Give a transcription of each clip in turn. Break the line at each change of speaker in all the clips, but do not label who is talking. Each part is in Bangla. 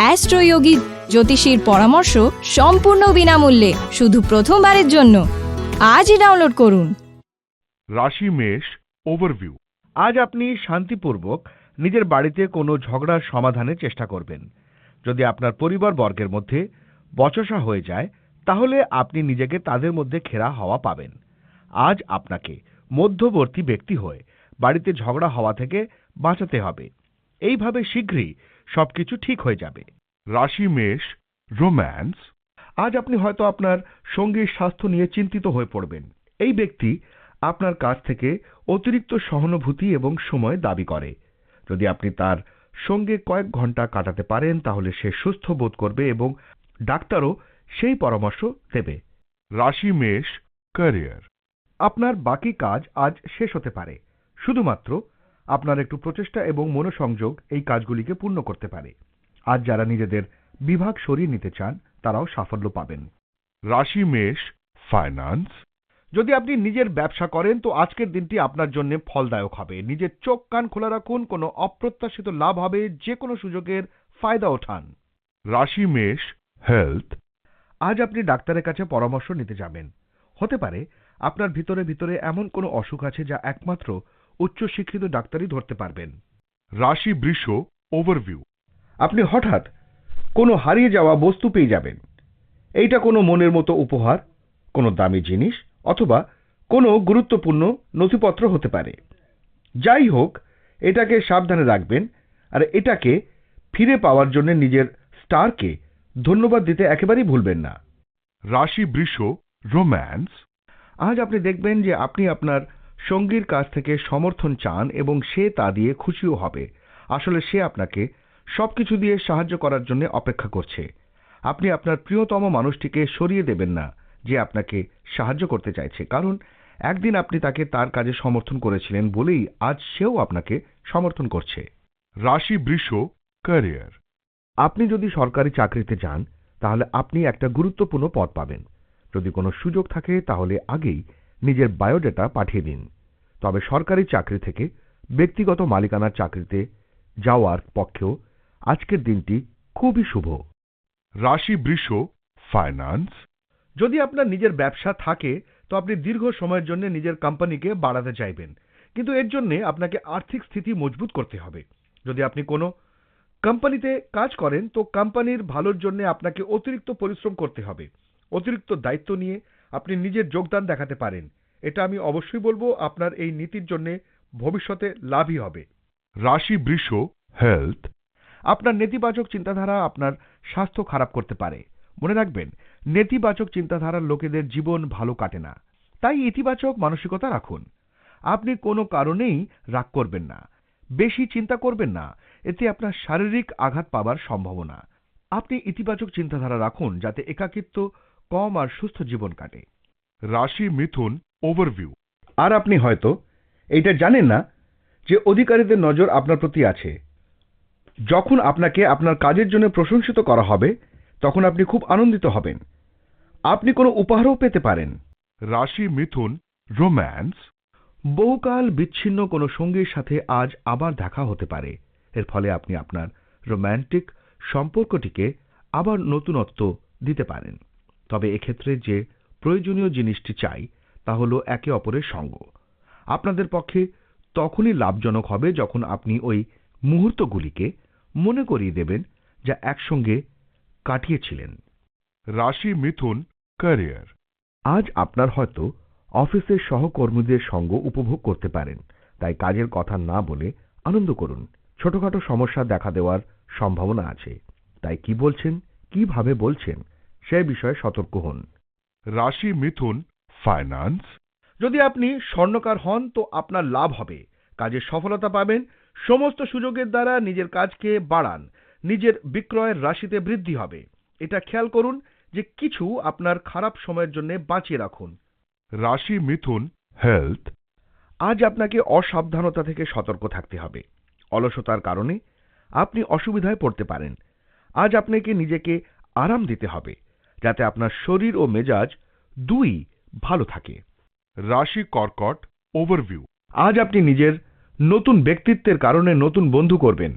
অ্যাস্ট্রোয়োগী জ্যোতিষীর পরামর্শ সম্পূর্ণ বিনামূল্যে শুধু প্রথমবারের জন্য। আজই ডাউনলোড করুন।
রাশি মেষ ওভারভিউ
আজ আপনি শান্তিপূর্বক নিজের বাড়িতে কোনো ঝগড়ার সমাধানের চেষ্টা করবেন। যদি আপনার পরিবার বর্গের মধ্যে বচসা হয়ে যায় তাহলে আপনি নিজেকে তাদের মধ্যে ঘেরা হওয়া পাবেন। আজ আপনাকে মধ্যবর্তী ব্যক্তি হয়ে বাড়িতে ঝগড়া হওয়া থেকে বাঁচাতে হবে। এইভাবে শীঘ্রই সবকিছু ঠিক হয়ে যাবে।
রাশি, মেষ, রোম্যান্স,
আজ আপনি হয়তো আপনার সঙ্গীর স্বাস্থ্য নিয়ে চিন্তিত হয়ে পড়বেন। এই ব্যক্তি আপনার কাছ থেকে অতিরিক্ত সহানুভূতি এবং সময় দাবি করে। যদি আপনি তার সঙ্গে কয়েক ঘণ্টা কাটাতে পারেন, তাহলে সে সুস্থ বোধ করবে এবং ডাক্তারও সেই পরামর্শ দেবে।
রাশি, মেষ, ক্যারিয়ার,
আপনার বাকি কাজ আজ শেষ হতে পারে। শুধুমাত্র আপনার একটু প্রচেষ্টা এবং মনোসংযোগ এই কাজগুলিকে পূর্ণ করতে পারে। আজ যারা নিজেদের বিভাগ সরিয়ে নিতে চান তারাও সাফল্য পাবেন।
রাশি মেষ ফাইন্যান্স
যদি আপনি নিজের ব্যবসা করেন তো আজকের দিনটি আপনার জন্য ফলদায়ক হবে। নিজের চোখ কান খোলা রাখুন কোনো অপ্রত্যাশিত লাভ হবে যে কোনো সুযোগের ফায়দা ওঠান।
রাশি মেষ হেলথ
আজ আপনি ডাক্তারের কাছে পরামর্শ নিতে যাবেন। হতে পারে আপনার ভিতরে ভিতরে এমন কোনো অসুখ আছে যা একমাত্র উচ্চশিক্ষিত ডাক্তারই ধরতে পারবেন।
রাশি বৃষ ওভারভিউ
আপনি হঠাৎ কোনো হারিয়ে যাওয়া বস্তু পেয়ে যাবেন। এইটা কোনো মনের মতো উপহার, কোনো দামি জিনিস, অথবা কোনো গুরুত্বপূর্ণ নথিপত্র হতে পারে। যাই হোক, এটাকে সাবধানে রাখবেন আর এটাকে ফিরে পাওয়ার জন্য নিজের স্টারকে ধন্যবাদ দিতে একেবারেই ভুলবেন না।
রাশি বৃষ রোম্যান্স
আজ আপনি দেখবেন যে আপনি আপনার সঙ্গীর কাছ থেকে সমর্থন চান এবং সে তা দিয়ে খুশিও হবে। আসলে সে আপনাকে সবকিছু দিয়ে সাহায্য করার জন্য অপেক্ষা করছে। আপনি আপনার প্রিয়তম মানুষটিকে সরিয়ে দেবেন না যে আপনাকে সাহায্য করতে চাইছে। কারণ একদিন আপনি তাকে তার কাজে সমর্থন করেছিলেন বলেই আজ সেও আপনাকে সমর্থন করছে।
রাশি বৃষ ক্যারিয়ার।
আপনি যদি সরকারি চাকরিতে যান তাহলে আপনি একটা গুরুত্বপূর্ণ পদ পাবেন। যদি কোনো সুযোগ থাকে তাহলে আগেই নিজের বায়োডেটা পাঠিয়ে দিন। তবে সরকারি চাকরি থেকে ব্যক্তিগত মালিকানার চাকরিতে যাওয়ার পক্ষেও আজকের দিনটি খুবই শুভ।
রাশি বৃষ ফাইন্যান্স?
যদি আপনার নিজের ব্যবসা থাকে তো আপনি দীর্ঘ সময়ের জন্য নিজের কোম্পানিকে বাড়াতে চাইবেন। কিন্তু এর জন্য আপনাকে আর্থিক স্থিতি মজবুত করতে হবে। যদি আপনি কোনো কোম্পানিতে কাজ করেন তো কোম্পানির ভালোর জন্য আপনাকে অতিরিক্ত পরিশ্রম করতে হবে। অতিরিক্ত দায়িত্ব নিয়ে আপনি নিজের যোগদান দেখাতে পারেন। এটা আমি অবশ্যই বলব আপনার এই নীতির জন্য ভবিষ্যতে লাভই হবে।
রাশি বৃষ হেলথ
আপনার নেতিবাচক চিন্তাধারা আপনার স্বাস্থ্য খারাপ করতে পারে। মনে রাখবেন নেতিবাচক চিন্তাধারার লোকেদের জীবন ভালো কাটে না। তাই ইতিবাচক মানসিকতা রাখুন। আপনি কোনো কারণেই রাগ করবেন না। বেশি চিন্তা করবেন না। এতে আপনার শারীরিক আঘাত পাবার সম্ভাবনা। আপনি ইতিবাচক চিন্তাধারা রাখুন যাতে একাকিত্ব কম আর সুস্থ জীবন কাটে।
রাশি মিথুন ওভারভিউ
আর আপনি হয়তো এইটা জানেন না যে অধিকারীদের নজর আপনার প্রতি আছে। যখন আপনাকে আপনার কাজের জন্য প্রশংসিত করা হবে তখন আপনি খুব আনন্দিত হবেন। আপনি কোনো উপহারও পেতে পারেন।
রাশি মিথুন রোম্যান্স
বহুকাল বিচ্ছিন্ন কোনো সঙ্গীর সাথে আজ আবার দেখা হতে পারে। এর ফলে আপনি আপনার রোম্যান্টিক সম্পর্কটিকে আবার নতুনত্ব দিতে পারেন। তবে এক্ষেত্রে যে প্রয়োজনীয় জিনিসটি চাই তা হলো একে অপরের সঙ্গ। আপনাদের পক্ষে তখনই লাভজনক হবে যখন আপনি ওই মুহূর্তগুলিকে মনে করিয়ে দেবেন যা একসঙ্গে কাটিয়েছিলেন।
রাশি মিথুন ক্যারিয়ার।
আজ আপনার হয়তো অফিসের সহকর্মীদের সঙ্গ উপভোগ করতে পারেন তাই কাজের কথা না বলে আনন্দ করুন। ছোটখাটো সমস্যা দেখা দেওয়ার সম্ভাবনা আছে। তাই কি বলছেন কীভাবে বলছেন সে বিষয়ে সতর্ক হন।
রাশি মিথুন ফাইন্যান্স
যদি আপনি স্বর্ণকার হন তো আপনার লাভ হবে। কাজে সফলতা পাবেন সমস্ত সুযোগের দ্বারা নিজের কাজকে বাড়ান নিজের বিক্রয়ের রাশিতে বৃদ্ধি হবে। এটা খেয়াল করুন যে কিছু আপনার খারাপ সময়ের জন্য বাঁচিয়ে রাখুন।
রাশি মিথুন হেলথ
আজ আপনাকে অসাবধানতা থেকে সতর্ক থাকতে হবে। অলসতার কারণে আপনি অসুবিধায় পড়তে পারেন। আজ আপনাকে নিজেকে আরাম দিতে হবে। যাতে আপনার শরীর ও মেজাজ দুই ভালো থাকে।
রাশি কর্কট ওভারভিউ
আজ আপনি নিজের নতুন ব্যক্তিত্বের কারণে নতুন বন্ধু করবেন।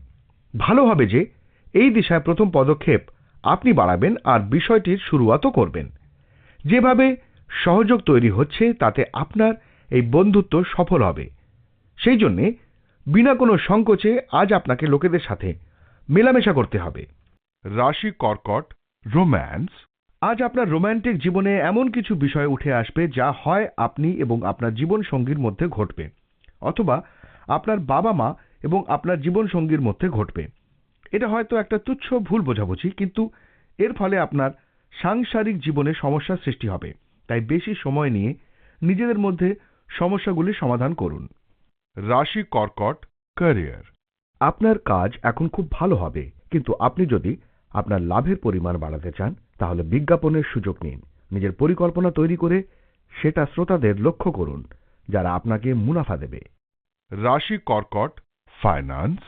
ভালো হবে যে এই দিশায় প্রথম পদক্ষেপ আপনি বাড়াবেন আর বিষয়টির শুরুয়াতও করবেন। যেভাবে সহযোগ তৈরি হচ্ছে তাতে আপনার এই বন্ধুত্ব সফল হবে। সেই জন্যে বিনা কোনো সংকোচে আজ আপনাকে লোকেদের সাথে মেলামেশা করতে হবে।
রাশি কর্কট রোম্যান্স।
আজ আপনার রোমান্টিক জীবনে এমন কিছু বিষয় উঠে আসবে যা হয় আপনি এবং আপনার জীবন সঙ্গীর মধ্যে ঘটবে। অথবা আপনার বাবা মা এবং আপনার জীবন সঙ্গীর মধ্যে ঘটবে। এটা হয়তো একটা তুচ্ছ ভুল বোঝাবুঝি কিন্তু এর ফলে আপনার সাংসারিক জীবনে সমস্যার সৃষ্টি হবে। তাই বেশি সময় নিয়ে নিজেদের মধ্যে সমস্যাগুলি সমাধান করুন।
রাশি কর্কট ক্যারিয়ার
আপনার কাজ এখন খুব ভালো হবে কিন্তু আপনি যদি আপনার লাভের পরিমাণ বাড়াতে চান তাহলে বিজ্ঞাপনের সুযোগ নিন। নিজের পরিকল্পনা তৈরি করে সেটা শ্রোতাদের লক্ষ্য করুন যারা আপনাকে মুনাফা দেবে।
রাশি কর্কট ফাইন্যান্স।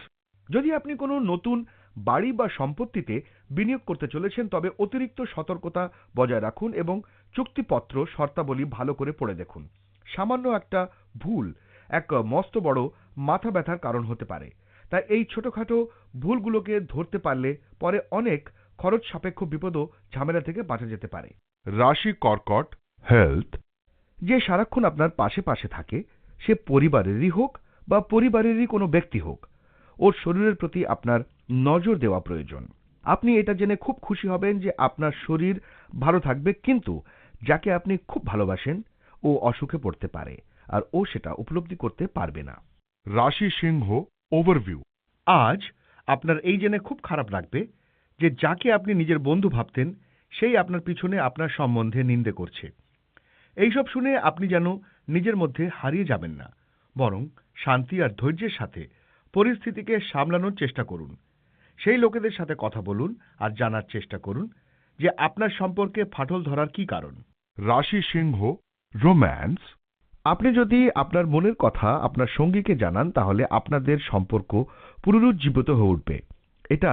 যদি আপনি কোনো নতুন বাড়ি বা সম্পত্তিতে বিনিয়োগ করতে চলেছেন তবে অতিরিক্ত সতর্কতা বজায় রাখুন এবং চুক্তিপত্র শর্তাবলী ভালো করে পড়ে দেখুন। সামান্য একটা ভুল এক মস্ত বড় মাথা ব্যথার কারণ হতে পারে। তাই এই ছোটখাটো ভুলগুলোকে ধরতে পারলে পরে অনেক খরচ সাপেক্ষ বিপদও ঝামেলা থেকে বাঁচা যেতে পারে।
রাশি কর্কট হেলথ।
যে সারাক্ষণ আপনার পাশে পাশে থাকে সে পরিবারেরই হোক বা পরিবারেরই কোনো ব্যক্তি হোক ওর শরীরের প্রতি আপনার নজর দেওয়া প্রয়োজন। আপনি এটা জেনে খুব খুশি হবেন যে আপনার শরীর ভালো থাকবে কিন্তু যাকে আপনি খুব ভালোবাসেন ও অসুখে পড়তে পারে আর ও সেটা উপলব্ধি করতে পারবে না।
রাশি সিংহ ওভারভিউ।
আজ আপনার এই জেনে খুব খারাপ লাগবে যে যাকে আপনি নিজের বন্ধু ভাবতেন, সেই আপনার পিছনে আপনার সম্বন্ধে নিন্দে করছে। এইসব শুনে আপনি যেন নিজের মধ্যে হারিয়ে যাবেন না, বরং শান্তি আর ধৈর্যের সাথে পরিস্থিতিকে সামলানোর চেষ্টা করুন। সেই লোকেদের সাথে কথা বলুন আর জানার চেষ্টা করুন যে আপনার সম্পর্কে ফাটল ধরার কি কারণ।
রাশি সিংহ, রোম্যান্স,
আপনি যদি আপনার মনের কথা আপনার সঙ্গীকে জানান, তাহলে আপনাদের সম্পর্ক পুনরুজ্জীবিত হয়ে উঠবে। এটা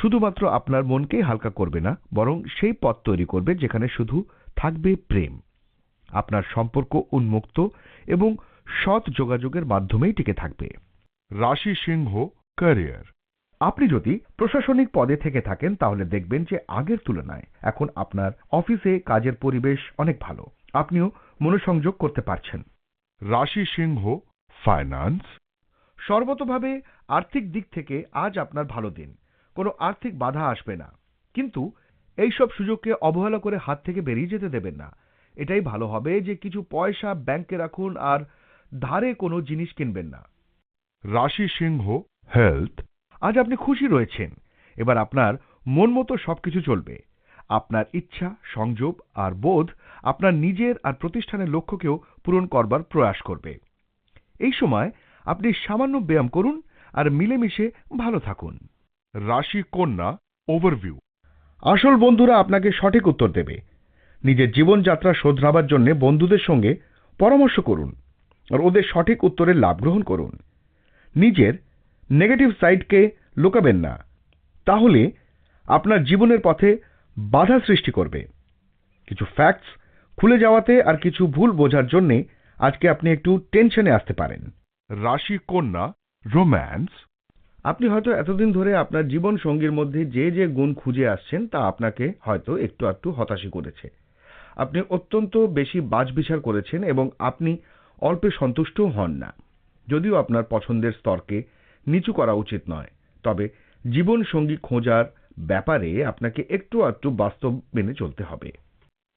শুধুমাত্র আপনার মনকেই হালকা করবে না বরং সেই পথ তৈরি করবে যেখানে শুধু থাকবে প্রেম। আপনার সম্পর্ক উন্মুক্ত এবং সৎ যোগাযোগের মাধ্যমেই টিকে থাকবে।
রাশি সিংহ ক্যারিয়ার
আপনি যদি প্রশাসনিক পদে থেকে থাকেন তাহলে দেখবেন যে আগের তুলনায় এখন আপনার অফিসে কাজের পরিবেশ অনেক ভালো। আপনিও মনোসংযোগ করতে পারছেন।
রাশি সিংহ ফাইন্যান্স
সর্বতভাবে আর্থিক দিক থেকে আজ আপনার ভালো দিন। কোনো আর্থিক বাধা আসবে না। কিন্তু এইসব সুযোগকে অবহেলা করে হাত থেকে বেরিয়ে যেতে দেবেন না। এটাই ভালো হবে যে কিছু পয়সা ব্যাংকে রাখুন আর ধারে কোনো জিনিস কিনবেন না।
রাশি সিংহ হেলথ,
আজ আপনি খুশি রয়েছেন। এবার আপনার মন মতো সবকিছু চলবে। আপনার ইচ্ছা, সংযোগ আর বোধ আপনার নিজের আর প্রতিষ্ঠানের লক্ষ্যকেও পূরণ করবার প্রয়াস করবে। এই সময় আপনি সামান্য ব্যায়াম করুন আর মিলেমিশে ভালো থাকুন।
রাশি কন্যা ওভারভিউ
আসল বন্ধুরা আপনাকে সঠিক উত্তর দেবে। নিজের জীবনযাত্রা শোধরাবার জন্য বন্ধুদের সঙ্গে পরামর্শ করুন আর ওদের সঠিক উত্তরের লাভ গ্রহণ করুন। নিজের নেগেটিভ সাইডকে লুকাবেন না। তাহলে আপনার জীবনের পথে বাধা সৃষ্টি করবে। কিছু ফ্যাক্টস খুলে যাওয়াতে আর কিছু ভুল বোঝার জন্যে আজকে আপনি একটু টেনশনে আসতে পারেন।
রাশি কন্যা রোম্যান্স
আপনি হয়তো এতদিন ধরে আপনার জীবন সঙ্গীর মধ্যে যে যে গুণ খুঁজে আসছেন তা আপনাকে হয়তো একটু একটু হতাশি করেছে। আপনি অত্যন্ত বেশি বাছবিচার করেছেন এবং আপনি অল্পে সন্তুষ্টও হন না। যদিও আপনার পছন্দের স্তরকে নিচু করা উচিত নয় তবে জীবন সঙ্গী খোঁজার ব্যাপারে আপনাকে একটু একটু বাস্তব মেনে চলতে হবে।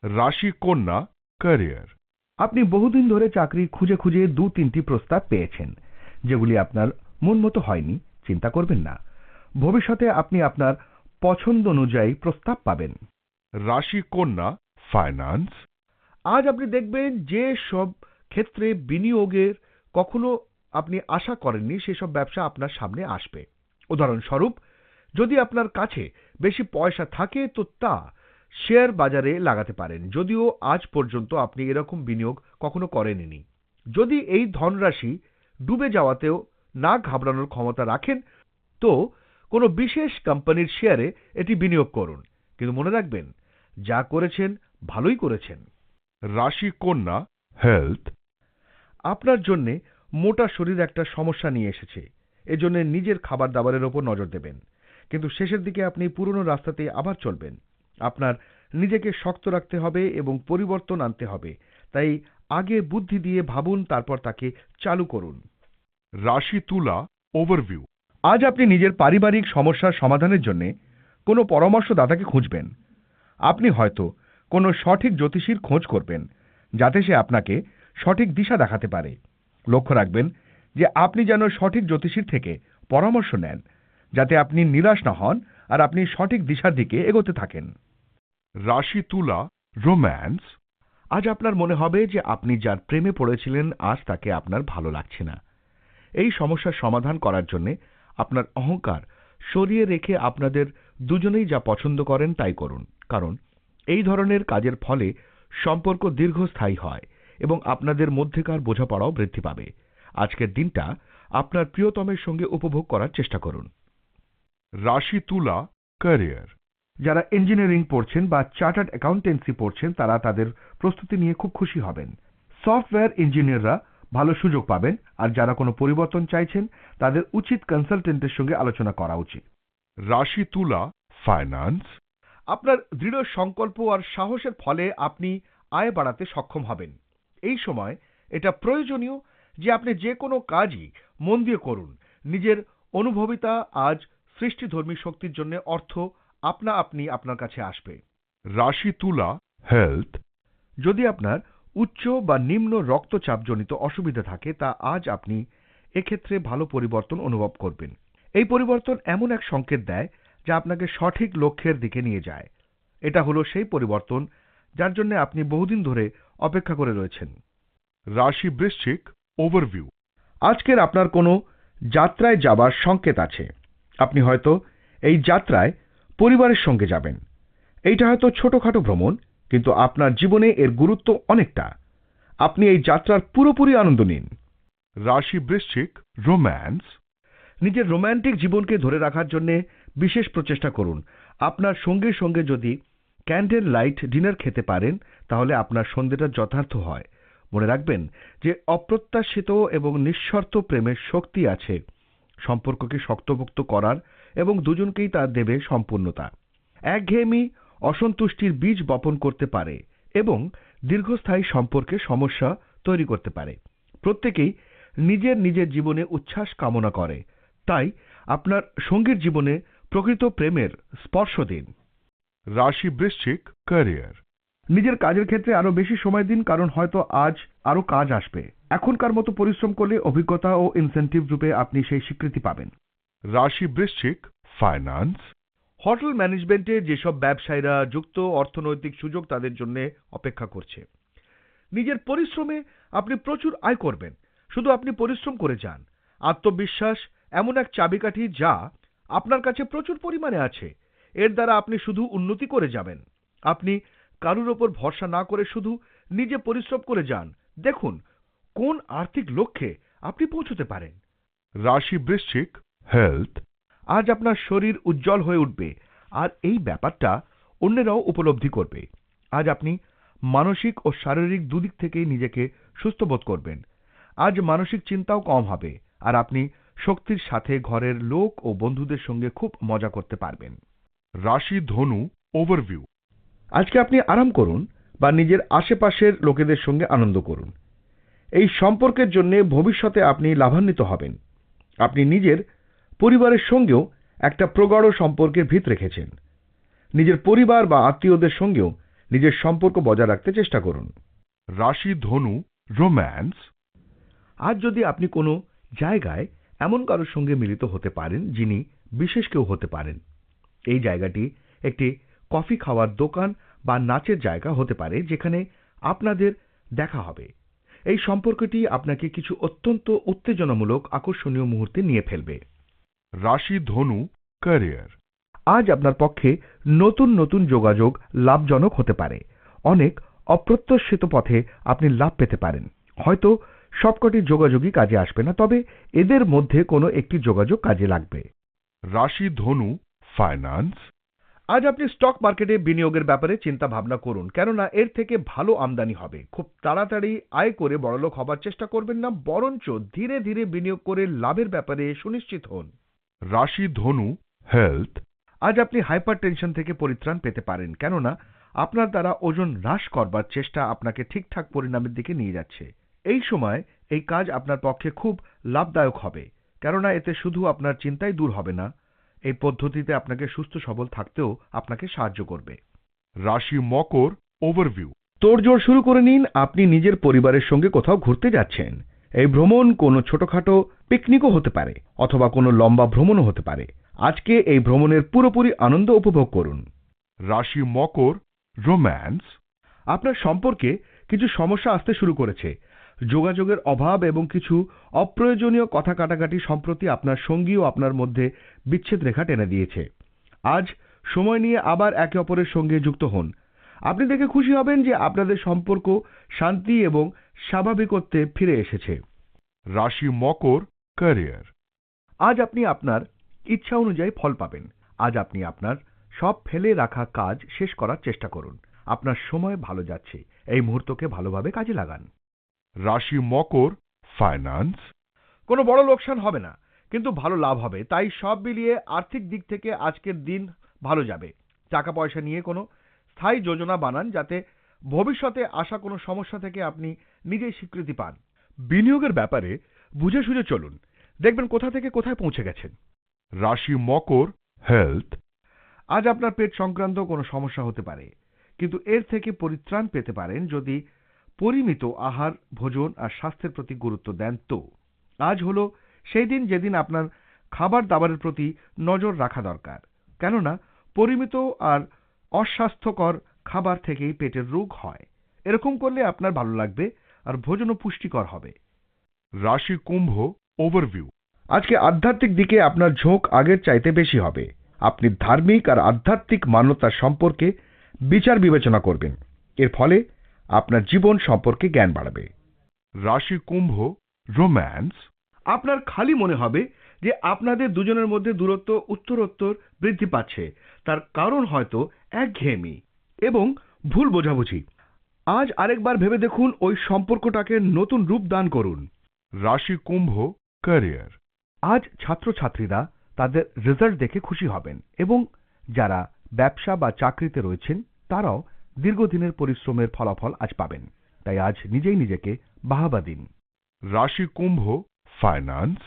রাশি কন্যা ক্যারিয়ার।
আপনি বহুদিন ধরে চাকরি খুঁজে খুঁজে দু তিনটি প্রস্তাব পেয়েছেন যেগুলি আপনার মন মতো হয়নি। চিন্তা করবেন না। ভবিষ্যতে আপনি আপনার পছন্দ অনুযায়ী প্রস্তাব পাবেন।
রাশি কন্যা ফাইন্যান্স
আজ আপনি দেখবেন যে সব ক্ষেত্রে বিনিয়োগের কখনো আপনি আশা করেননি সেসব ব্যবসা আপনার সামনে আসবে। উদাহরণস্বরূপ যদি আপনার কাছে বেশি পয়সা থাকে তো তা শেয়ার বাজারে লাগাতে পারেন। যদিও আজ পর্যন্ত আপনি এরকম বিনিয়োগ কখনো করেননি। যদি এই ধনরাশি ডুবে যাওয়াতেও না ঘাবড়ানোর ক্ষমতা রাখেন তো কোনো বিশেষ কোম্পানির শেয়ারে এটি বিনিয়োগ করুন। কিন্তু মনে রাখবেন যা করেছেন ভালোই করেছেন।
রাশি কন্যা হেলথ
আপনার জন্যে মোটা শরীর একটা সমস্যা নিয়ে এসেছে। এজন্য নিজের খাবার দাবারের ওপর নজর দেবেন। কিন্তু শেষের দিকে আপনি পুরনো রাস্তাতে আবার চলবেন। আপনার নিজেকে শক্ত রাখতে হবে এবং পরিবর্তন আনতে হবে। তাই আগে বুদ্ধি দিয়ে ভাবুন তারপর তাকে চালু করুন।
রাশি তুলা ওভারভিউ
আজ আপনি নিজের পারিবারিক সমস্যার সমাধানের জন্য কোনো পরামর্শদাতাকে খুঁজবেন। আপনি হয়তো কোনো সঠিক জ্যোতিষীর খোঁজ করবেন, যাতে সে আপনাকে সঠিক দিশা দেখাতে পারে। লক্ষ্য রাখবেন যে আপনি যেন সঠিক জ্যোতিষীর থেকে পরামর্শ নেন, যাতে আপনি নিরাশ না হন আর আপনি সঠিক দিশার দিকে এগোতে থাকেন।
রাশি তুলা রোম্যান্স
আজ আপনার মনে হবে যে আপনি যার প্রেমে পড়েছিলেন, আজ তাকে আপনার ভালো লাগছে না। এই সমস্যার সমাধান করার জন্য আপনার অহংকার সরিয়ে রেখে আপনাদের দুজনেই যা পছন্দ করেন তাই করুন। কারণ এই ধরনের কাজের ফলে সম্পর্ক দীর্ঘস্থায়ী হয় এবং আপনাদের মধ্যেকার বোঝাপড়াও বৃদ্ধি পাবে। আজকের দিনটা আপনার প্রিয়তমের সঙ্গে উপভোগ করার চেষ্টা করুন।
রাশি তুলা ক্যারিয়ার।
যারা ইঞ্জিনিয়ারিং পড়ছেন বা চার্টার্ড অ্যাকাউন্টেন্সি পড়ছেন তারা তাদের প্রস্তুতি নিয়ে খুব খুশি হবেন। সফটওয়্যার ইঞ্জিনিয়াররা ভালো সুযোগ পাবেন আর যারা কোনো পরিবর্তন চাইছেন তাদের উচিত কনসালটেন্টের সঙ্গে আলোচনা করা উচিত।
রাশি তুলা ফাইন্যান্স
আপনার দৃঢ় সংকল্প আর সাহসের ফলে আপনি আয় বাড়াতে সক্ষম হবেন। এই সময় এটা প্রয়োজনীয় যে আপনি যে কোনো কাজই মন দিয়ে করুন। নিজের অনুভবিতা আজ সৃষ্টিধর্মী শক্তির জন্য অর্থ আপনা আপনি আপনার কাছে আসবে।
রাশি তুলা হেলথ
যদি আপনার উচ্চ বা নিম্ন রক্তচাপজনিত অসুবিধা থাকে, তা আজ আপনি এক্ষেত্রে ভালো পরিবর্তন অনুভব করবেন। এই পরিবর্তন এমন এক সংকেত দেয়, যা আপনাকে সঠিক লক্ষ্যের দিকে নিয়ে যায়। এটা হলো সেই পরিবর্তন যার জন্য আপনি বহুদিন ধরে অপেক্ষা করে রয়েছেন।
রাশি বৃশ্চিক ওভারভিউ
আজকের আপনার কোনো যাত্রায় যাবার সংকেত আছে। আপনি হয়তো এই যাত্রায় পরিবারের সঙ্গে যাবেন। এইটা হয়তো ছোটখাটো ভ্রমণ কিন্তু আপনার জীবনে এর গুরুত্ব অনেকটা। আপনি এই যাত্রার পুরোপুরি আনন্দ নিন।
রাশি বৃশ্চিক রোম্যান্স।
নিজের রোম্যান্টিক জীবনকে ধরে রাখার জন্য বিশেষ প্রচেষ্টা করুন। আপনার সঙ্গীর সঙ্গে যদি ক্যান্ডেল লাইট ডিনার খেতে পারেন তাহলে আপনার সন্ধ্যেটা যথার্থ হয়। মনে রাখবেন যে অপ্রত্যাশিত এবং নিঃশর্ত প্রেমের শক্তি আছে। সম্পর্ককে শক্তভুক্ত করার এবং দুজনকেই তা দেবে সম্পূর্ণতা। একঘেয়েমি অসন্তুষ্টির বীজ বপন করতে পারে এবং দীর্ঘস্থায়ী সম্পর্কে সমস্যা তৈরি করতে পারে। প্রত্যেকেই নিজের নিজের জীবনে উচ্ছ্বাস কামনা করে। তাই আপনার সঙ্গীর জীবনে প্রকৃত প্রেমের স্পর্শ দিন।
রাশি বৃশ্চিক ক্যারিয়ার।
নিজের কাজের ক্ষেত্রে আরও বেশি সময় দিন কারণ হয়তো আজ আরও কাজ আসবে। এখনকার মতো পরিশ্রম করলে অভিজ্ঞতা ও ইনসেন্টিভ রূপে আপনি সেই স্বীকৃতি পাবেন।
রাশি বৃশ্চিক ফাইন্যান্স।
হোটেল ম্যানেজমেন্টে যেসব ব্যবসায়ীরা যুক্ত অর্থনৈতিক সুযোগ তাদের জন্য অপেক্ষা করছে। নিজের পরিশ্রমে আপনি প্রচুর আয় করবেন। শুধু আপনি পরিশ্রম করে যান। আত্মবিশ্বাস এমন এক চাবিকাঠি যা আপনার কাছে প্রচুর পরিমাণে আছে। এর দ্বারা আপনি শুধু উন্নতি করে যাবেন। আপনি কারুর ওপর ভরসা না করে শুধু নিজে পরিশ্রম করে যান। দেখুন, কোন আর্থিক লক্ষ্যে আপনি পৌঁছতে পারেন।
রাশি বৃশ্চিক, হেলথ
আজ আপনার শরীর উজ্জ্বল হয়ে উঠবে, আর এই ব্যাপারটা অন্যেরাও উপলব্ধি করবে। আজ আপনি মানসিক ও শারীরিক দুদিক থেকেই নিজেকে সুস্থ বোধ করবেন। আজ মানসিক চিন্তাও কম হবে, আর আপনি শক্তির সাথে ঘরের লোক ও বন্ধুদের সঙ্গে খুব মজা করতে পারবেন।
রাশি ধনু ওভারভিউ
আজকে আপনি আরাম করুন বা নিজের আশেপাশের লোকেদের সঙ্গে আনন্দ করুন। এই সম্পর্কের জন্য ভবিষ্যতে আপনি লাভান্বিত হবেন। আপনি নিজের পরিবারের সঙ্গেও একটা প্রগাঢ় সম্পর্কের ভিত রেখেছেন। নিজের পরিবার বা আত্মীয়দের সঙ্গেও নিজের সম্পর্ক বজায় রাখতে চেষ্টা করুন।
রাশি ধনু রোম্যান্স।
আজ যদি আপনি কোনো জায়গায় এমন কারোর সঙ্গে মিলিত হতে পারেন যিনি বিশেষ কেউ হতে পারেন এই জায়গাটি একটি কফি খাওয়ার দোকান বা নাচের জায়গা হতে পারে যেখানে আপনাদের দেখা হবে। এই সম্পর্কটি আপনাকে কিছু অত্যন্ত উত্তেজনামূলক আকর্ষণীয় মুহূর্তে নিয়ে ফেলবে।
রাশি ধনু ক্যারিয়ার
আজ আপনার পক্ষে নতুন নতুন যোগাযোগ লাভজনক হতে পারে। অনেক অপ্রত্যাশিত পথে আপনি লাভ পেতে পারেন। হয়তো সবকটি যোগাযোগই কাজে আসবে না তবে এদের মধ্যে কোনো একটি যোগাযোগ কাজে লাগবে।
রাশি ধনু ফাইন্যান্স
আজ আপনি স্টক মার্কেটে বিনিয়োগের ব্যাপারে চিন্তা ভাবনা করুন কেননা এর থেকে ভালো আমদানি হবে। খুব তাড়াতাড়ি আয় করে বড়লোক হবার চেষ্টা করবেন না বরঞ্চ ধীরে ধীরে বিনিয়োগ করে লাভের ব্যাপারে সুনিশ্চিত হন।
রাশি ধনু হেলথ
আজ আপনি হাইপার টেনশন থেকে পরিত্রাণ পেতে পারেন। কেননা আপনার দ্বারা ওজন হ্রাস করবার চেষ্টা আপনাকে ঠিকঠাক পরিণামের দিকে নিয়ে যাচ্ছে। এই সময় এই কাজ আপনার পক্ষে খুব লাভদায়ক হবে। কেননা এতে শুধু আপনার চিন্তাই দূর হবে না এই পদ্ধতিতে আপনাকে সুস্থ সবল থাকতেও আপনাকে সাহায্য করবে।
রাশি মকর overview,
তোড়জোড় শুরু করে নিন আপনি নিজের পরিবারের সঙ্গে কোথাও ঘুরতে যাচ্ছেন। এই ভ্রমণ কোনো ছোটখাটো পিকনিকও হতে পারে অথবা কোনো লম্বা ভ্রমণও হতে পারে। আজকে এই ভ্রমণের পুরোপুরি আনন্দ উপভোগ করুন।
রাশি মকর romance,
আপনার সম্পর্কে কিছু সমস্যা আসতে শুরু করেছে। যোগাযোগের অভাব এবং কিছু অপ্রয়োজনীয় কথা কাটাকাটি সম্প্রতি আপনার সঙ্গী ও আপনার মধ্যে বিচ্ছেদ রেখা টেনে দিয়েছে। আজ সময় নিয়ে আবার একে অপরের সঙ্গে যুক্ত হন। আপনি দেখে খুশি হবেন যে আপনাদের সম্পর্ক শান্তি এবং স্বাভাবিকত্বে ফিরে এসেছে।
রাশি মকর ক্যারিয়ার
আজ আপনি আপনার ইচ্ছা অনুযায়ী ফল পাবেন। আজ আপনি আপনার সব ফেলে রাখা কাজ শেষ করার চেষ্টা করুন। আপনার সময় ভালো যাচ্ছে। এই মুহূর্তকে ভালোভাবে কাজে লাগান।
রাশি মকর ফাইন্যান্স
কোনো বড় লোকসান হবে না কিন্তু ভালো লাভ হবে। তাই সব মিলিয়ে আর্থিক দিক থেকে আজকের দিন ভালো যাবে। টাকা পয়সা নিয়ে কোনো স্থায়ী যোজনা বানান যাতে ভবিষ্যতে আসা কোনো সমস্যা থেকে আপনি নিজেই স্বীকৃতি পান। বিনিয়োগের ব্যাপারে বুঝে সুঝে চলুন। দেখবেন কোথা থেকে কোথায় পৌঁছে গেছেন।
রাশি মকর হেলথ,
আজ আপনার পেট সংক্রান্ত কোনো সমস্যা হতে পারে, কিন্তু এর থেকে পরিত্রাণ পেতে পারেন যদি পরিমিত আহার, ভোজন আর স্বাস্থ্যের প্রতি গুরুত্ব দেন তো। আজ হলো সেই দিন যেদিন আপনার খাবার দাবারের প্রতি নজর রাখা দরকার। কেননা পরিমিত আর অস্বাস্থ্যকর খাবার থেকেই পেটের রোগ হয়। এরকম করলে আপনার ভালো লাগবে আর ভোজনও পুষ্টিকর হবে।
রাশি কুম্ভ overview,
আজকে আধ্যাত্মিক দিকে আপনার ঝোঁক আগের চাইতে বেশি হবে। আপনি ধার্মিক আর আধ্যাত্মিক মান্যতার সম্পর্কে বিচার বিবেচনা করবেন। এর ফলে আপনার জীবন সম্পর্কে জ্ঞান বাড়বে।
রাশি কুম্ভ romance,
আপনার খালি মনে হবে যে আপনাদের দুজনের মধ্যে দূরত্ব উত্তরোত্তর বৃদ্ধি পাচ্ছে। তার কারণ হয়তো একঘেয়েমি। এবং ভুল বোঝাবুঝি। আজ আরেকবার ভেবে দেখুন ওই সম্পর্কটাকে নতুন রূপ দান করুন।
রাশি কুম্ভ career,
আজ ছাত্রছাত্রীরা তাদের রেজাল্ট দেখে খুশি হবেন এবং যারা ব্যবসা বা চাকরিতে রয়েছেন তারাও দীর্ঘদিনের পরিশ্রমের ফলাফল আজ পাবেন। তাই আজ নিজেই নিজেকে বাহাবা দিন।
রাশি কুম্ভ finance,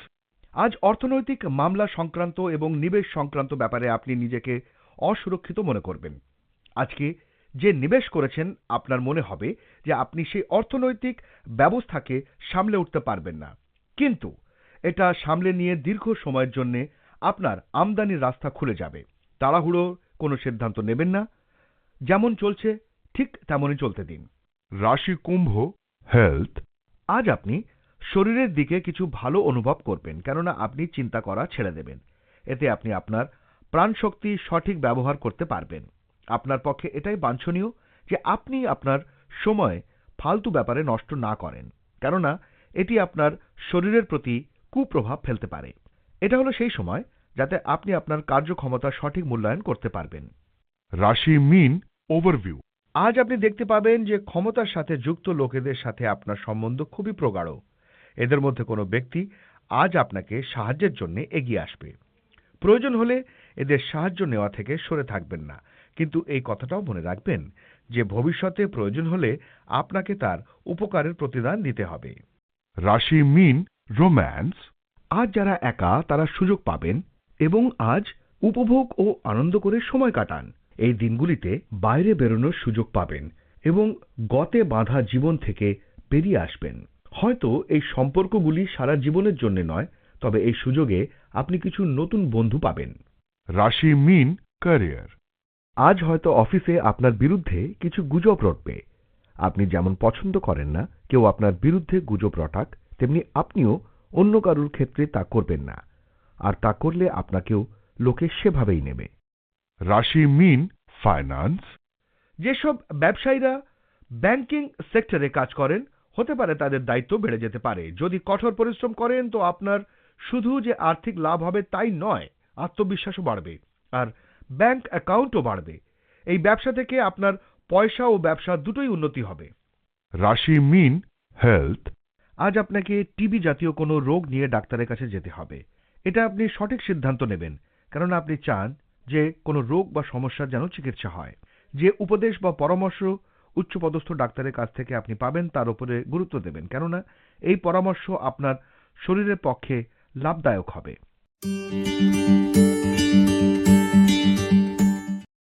আজ অর্থনৈতিক মামলা সংক্রান্ত এবং নিবেশ সংক্রান্ত ব্যাপারে আপনি নিজেকে অসুরক্ষিত মনে করবেন। আজকে যে নিবেশ করেছেন আপনার মনে হবে যে আপনি সেই অর্থনৈতিক ব্যবস্থাকে সামলে উঠতে পারবেন না। কিন্তু এটা সামলে নিয়ে দীর্ঘ সময়ের জন্য আপনার আমদানির রাস্তা খুলে যাবে। তাড়াহুড়ো কোনো সিদ্ধান্ত নেবেন না। যেমন চলছে ঠিক তেমনই চলতে দিন।
রাশি কুম্ভ হেলথ
আজ আপনি শরীরের দিকে কিছু ভালো অনুভব করবেন কেননা আপনি চিন্তা করা ছেড়ে দেবেন। এতে আপনি আপনার প্রাণশক্তি সঠিক ব্যবহার করতে পারবেন। আপনার পক্ষে এটাই বাঞ্ছনীয় যে আপনি আপনার সময় ফালতু ব্যাপারে নষ্ট না করেন কেননা এটি আপনার শরীরের প্রতি কুপ্রভাব ফেলতে পারে। এটা হলো সেই সময় যাতে আপনি আপনার কার্যক্ষমতা সঠিক মূল্যায়ন করতে পারবেন।
রাশি মিন ওভারভিউ
আজ আপনি দেখতে পাবেন যে ক্ষমতার সাথে যুক্ত লোকেদের সাথে আপনার সম্বন্ধ খুবই প্রগাঢ়। এদের মধ্যে কোনো ব্যক্তি আজ আপনাকে সাহায্যের জন্য এগিয়ে আসবে। প্রয়োজন হলে এদের সাহায্য নেওয়া থেকে সরে থাকবেন না। কিন্তু এই কথাটাও মনে রাখবেন যে ভবিষ্যতে প্রয়োজন হলে আপনাকে তার উপকারের প্রতিদান দিতে হবে।
রাশি মিন romance,
আজ যারা একা তারা সুযোগ পাবেন এবং আজ উপভোগ ও আনন্দ করে সময় কাটান। এই দিনগুলিতে বাইরে বেরোনোর সুযোগ পাবেন এবং গতে বাঁধা জীবন থেকে বেরিয়ে আসবেন। হয়তো এই সম্পর্কগুলি সারা জীবনের জন্য নয় তবে এই সুযোগে আপনি কিছু নতুন বন্ধু পাবেন।
রাশি মিন career,
আজ হয়তো অফিসে আপনার বিরুদ্ধে কিছু গুজব রটবে। আপনি যেমন পছন্দ করেন না কেউ আপনার বিরুদ্ধে গুজব রটাক তেমনি আপনিও অন্য কারুর ক্ষেত্রে তা করবেন না। আর তা করলে আপনাকেও লোকে সেভাবেই নেবে।
রাশি মিন finance,
যেসব ব্যবসায়ীরা ব্যাংকিং সেক্টরে কাজ করেন হতে পারে তাদের দায়িত্ব বেড়ে যেতে পারে। যদি কঠোর পরিশ্রম করেন তো আপনার শুধু যে আর্থিক লাভ হবে তাই নয় আত্মবিশ্বাসও বাড়বে। আর ব্যাংক অ্যাকাউন্টও বাড়বে। এই ব্যবসা থেকে আপনার পয়সা ও ব্যবসা দুটোই উন্নতি হবে।
রাশি মিন হেলথ।
আজ আপনাকে টিবি জাতীয় কোনো রোগ নিয়ে ডাক্তারের কাছে যেতে হবে। এটা আপনি সঠিক সিদ্ধান্ত নেবেন কেননা আপনি চান যে কোনো রোগ বা সমস্যার যেন চিকিৎসা হয়। যে উপদেশ বা পরামর্শ উচ্চপদস্থ ডাক্তারের কাছ থেকে আপনি পাবেন তার উপরে গুরুত্ব দেবেন কেননা এই পরামর্শ আপনার শরীরের পক্ষে লাভদায়ক হবে।